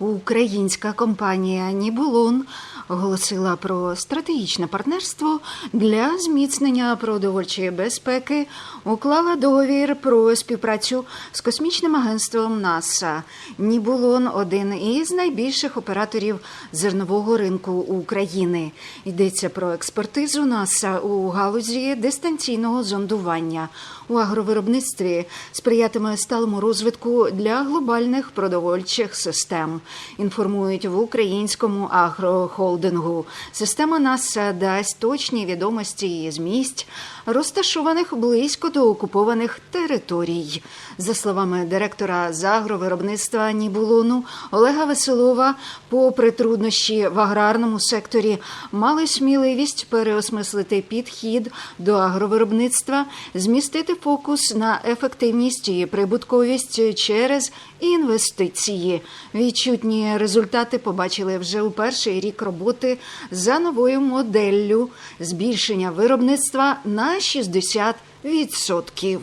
Українська компанія Нібулон оголосила про стратегічне партнерство для зміцнення продовольчої безпеки, уклала договір про співпрацю з космічним агентством НАСА. Нібулон один із найбільших операторів зернового ринку України. Йдеться про експертизу НАСА у галузі дистанційного зондування у агровиробництві сприятиме сталому розвитку для глобальних продовольчих систем. Інформують в українському агрохолдингу. Система НАСА дасть точні відомості із місць, розташованих близько до окупованих територій. За словами директора з агровиробництва Нібулону Олега Веселова, попри труднощі в аграрному секторі, мали сміливість переосмислити підхід до агровиробництва, змістити фокус на ефективність і прибутковість через інвестиції. Відчутні результати побачили вже у перший рік роботи за новою моделлю збільшення виробництва на 60%.